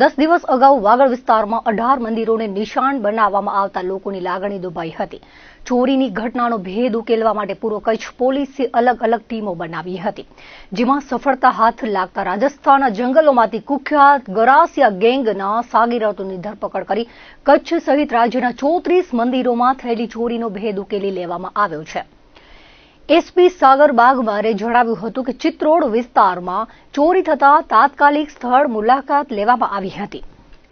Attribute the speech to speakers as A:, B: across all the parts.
A: દસ દિવસ અગાઉ વાગડ વિસ્તારમાં અઢાર મંદિરોને નિશાન બનાવવામાં આવતા લોકોની લાગણી દુભાઈ હતી. ચોરીની ઘટનાનો ભેદ ઉકેલવા માટે પૂર્વ કચ્છ પોલીસે અલગ અલગ ટીમો બનાવી હતી. જેમાં સફળતા હાથ લાગતા રાજસ્થાનના જંગલોમાંથી કુખ્યાત ગરાસિયા ગેંગના સાગીરતોની ધરપકડ કરી કચ્છ સહિત રાજ્યના ચોત્રીસ મંદિરોમાં થયેલી ચોરીનો ભેદ ઉકેલી લેવામાં આવ્યો છે. એસપી સાગર બાગમારે જણાવ્યું હતું કે ચિત્રોડ વિસ્તારમાં ચોરી થતા તાત્કાલિક સ્થળ મુલાકાત લેવામાં આવી હતી.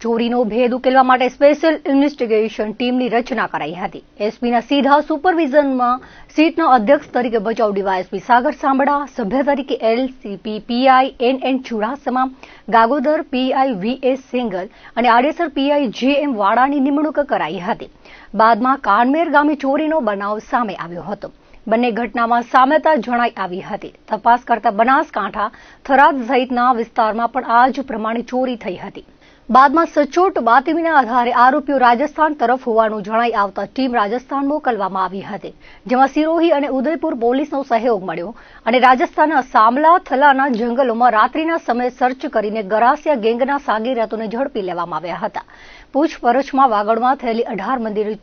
A: ચોરીનો ભેદ ઉકેલવા માટે સ્પેશિયલ ઇન્વેસ્ટિગેશન ટીમની રચના કરાઈ હતી. એસપીના સીધા સુપરવિઝનમાં સીટના અધ્યક્ષ તરીકે બચાવ ડીવાયએસપી સાગર સાંભળા, સભ્ય તરીકે LCB PI N N Chudasama, Gagodar PI V S single અને આડેસર પીઆઈ જે એમ વાડાની નિમણૂક કરાઈ હતી. બાદમાં કાનમેર ગામે ચોરીનો બનાવ સામે આવ્યો હતો. બંને ઘટનામાં સામ્યતા જણાઈ આવી હતી. તપાસ કરતા બનાસકાંઠા, થરાદ સહિતના વિસ્તારમાં પણ આ જ પ્રમાણે ચોરી થઈ હતી. બાદમાં સચોટ બાતમીના આધારે આરોપીઓ રાજસ્થાન તરફ હોવાનું જણાઈ આવતા ટીમ રાજસ્થાન મોકલવામાં આવી હતી, જેમાં સિરોહી અને ઉદયપુર પોલીસનો સહયોગ મળ્યો અને રાજસ્થાનના સામલા થલાના જંગલોમાં રાત્રિના સમયે સર્ચ કરીને ગરાસિયા ગેંગના સાગીરાતોને ઝડપી લેવામાં આવ્યા હતા. પૂછપરછમાં વાગડમાં થયેલી અઢાર મંદિર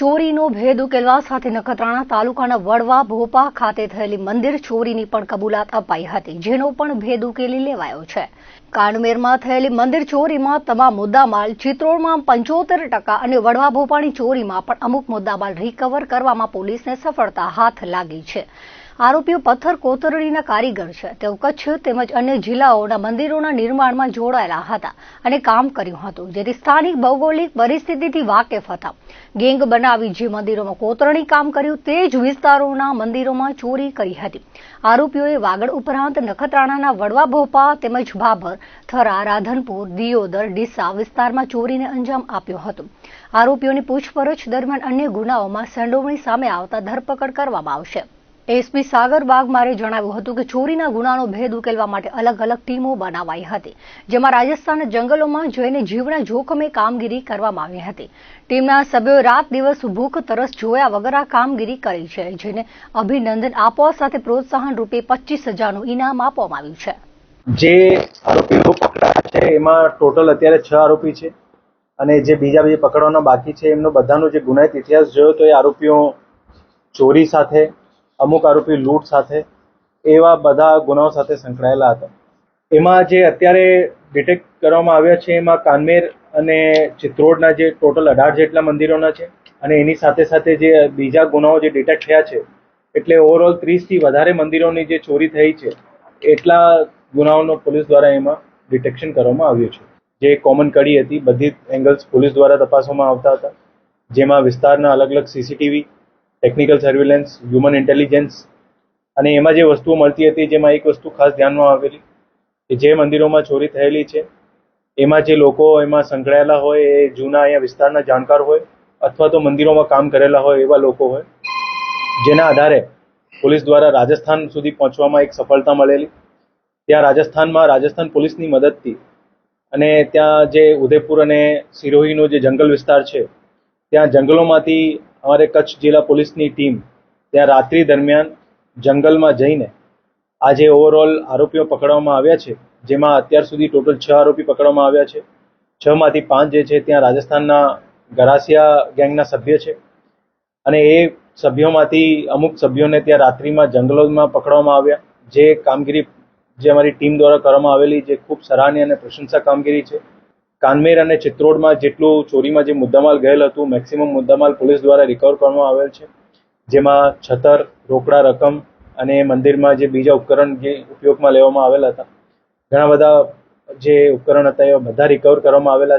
A: ચોરીનો ભેદ ઉકેલવા સાથે નખત્રાણા તાલુકાના વડવા ભોપા ખાતે થયેલી મંદિર ચોરીની પણ કબૂલાત અપાઈ હતી, જેનો પણ ભેદ ઉકેલી લેવાયો છે. કાનમેરમાં થયેલી મંદિર ચોરીમાં તમામ મુદ્દામાલ ચિત્રોડમાં પંચોતેર ટકા અને વડવા ભોપાની ચોરીમાં પણ અમુક મુદ્દામાલ રિકવર કરવામાં પોલીસને સફળતા હાથ લાગી છે. આરોપીઓ પથ્થર કોતરણીના કારીગર છે. તેઓ કચ્છ તેમજ અન્ય જિલ્લાઓના મંદિરોના નિર્માણમાં જોડાયેલા હતા અને કામ કર્યું હતું. જેથી સ્થાનિક ભૌગોલિક પરિસ્થિતિથી વાકેફ હતા. ગેંગ બનાવી જે મંદિરોમાં કોતરણી કામ કર્યું તે જ વિસ્તારોના મંદિરોમાં ચોરી કરી હતી. આરોપીઓએ વાગડ ઉપરાંત નખત્રાણાના વડવા ભોપા તેમજ ભાભર, થરા, રાધનપુર, દિયોદર, ડીસા વિસ્તારમાં ચોરીને અંજામ આપ્યો હતો. આરોપીઓની પૂછપરછ દરમિયાન અન્ય ગુનાઓમાં સંડોવણી સામે આવતા ધરપકડ કરવામાં આવશે. એસપી સાગર બાગમારે જણાવ્યું હતું કે ચોરીના ગુનાનો ભેદ ઉકેલવા માટે અલગ અલગ ટીમો બનાવાઈ હતી, જેમાં રાજસ્થાનના જંગલોમાં જઈને જીવના જોખમે કામગીરી કરવામાં આવી હતી. ટીમના સભ્યોએ રાત દિવસ ભૂખ તરસ જોયા વગર આ કામગીરી કરી છે, જેને અભિનંદન આપવા સાથે પ્રોત્સાહન રૂપે પચીસ હજારનું ઇનામ આપવામાં આવ્યું છે.
B: જે આરોપીઓ પકડાયા છે, એમાં ટોટલ અત્યારે છ આરોપી છે અને જે બીજા બીજા પકડવાના બાકી છે, એમનો બધાનો જે ગુનાહિત ઇતિહાસ જોયો તો એ આરોપીઓ ચોરી સાથે અમુક આરોપી લૂંટ સાથે એવા બધા ગુનાઓ સાથે સંકળાયેલા હતા. એમાં જે અત્યારે ડિટેક્ટ કરવામાં આવ્યા છે, એમાં કાનમેર અને ચિત્રોડના જે ટોટલ અઢાર જેટલા મંદિરોના છે અને એની સાથે સાથે જે બીજા ગુનાઓ જે ડિટેક્ટ થયા છે, એટલે ઓવરઓલ ત્રીસથી વધારે મંદિરોની જે ચોરી થઈ છે, એટલા ગુનાઓનો પોલીસ દ્વારા એમાં ડિટેક્શન કરવામાં આવ્યું છે. જે કોમન કડી હતી, બધી એંગલ્સ પોલીસ દ્વારા તપાસવામાં આવતા હતા, જેમાં વિસ્તારના અલગ અલગ CCTV technical surveillance human intelligence અને એમાં જે વસ્તુઓ મળતી હતી, જેમાં એક વસ્તુ ખાસ ધ્યાનમાં આવેલી, કે જે મંદિરોમાં ચોરી થયેલી છે, એમાં જે લોકો એમાં સંકળાયેલા હોય, એ જૂના અહીંયા વિસ્તારના જાણકાર હોય, અથવા તો મંદિરોમાં કામ કરેલા હોય, એવા લોકો હોય, જેના આધારે પોલીસ દ્વારા રાજસ્થાન સુધી પહોંચવામાં એક સફળતા મળેલી. ત્યાં રાજસ્થાનમાં રાજસ્થાન પોલીસની મદદથી અને ત્યાં જે ઉદયપુર અને સિરોહીનો જે જંગલ વિસ્તાર છે, ત્યાં જંગલોમાંથી અમારે કચ્છ જિલ્લા પોલીસની ટીમ ત્યાં રાત્રિ દરમિયાન જંગલમાં જઈને આજે ઓવરઓલ આરોપીઓ પકડવામાં આવ્યા છે, જેમાં અત્યાર સુધી ટોટલ છ આરોપી પકડવામાં આવ્યા છે. છ માંથી પાંચ જે છે ત્યાં રાજસ્થાનના ગરાસિયા ગેંગના સભ્ય છે. અને એ સભ્યોમાંથી અમુક સભ્યોને ત્યાં રાત્રિમાં જંગલોમાં પકડવામાં આવ્યા. જે કામગીરી જે અમારી ટીમ દ્વારા કરવામાં આવેલી જે ખૂબ સરાહનીય અને પ્રશંસા કામગીરી છે કાનમેર અને ચિત્રોડમાં જેટલું ચોરીમાં જે મુદ્દામાલ ગયેલ હતું મેક્સિમમ મુદ્દામાલ પોલીસ દ્વારા રિકવર કરવામાં આવેલ છે. જેમાં છતર, રોકડા રકમ અને મંદિરમાં જે બીજા ઉપકરણ જે ઉપયોગમાં લેવામાં આવેલા હતા. ઘણા બધા જે ઉપકરણ હતા એ બધા રિકવર કરવામાં આવેલા છે.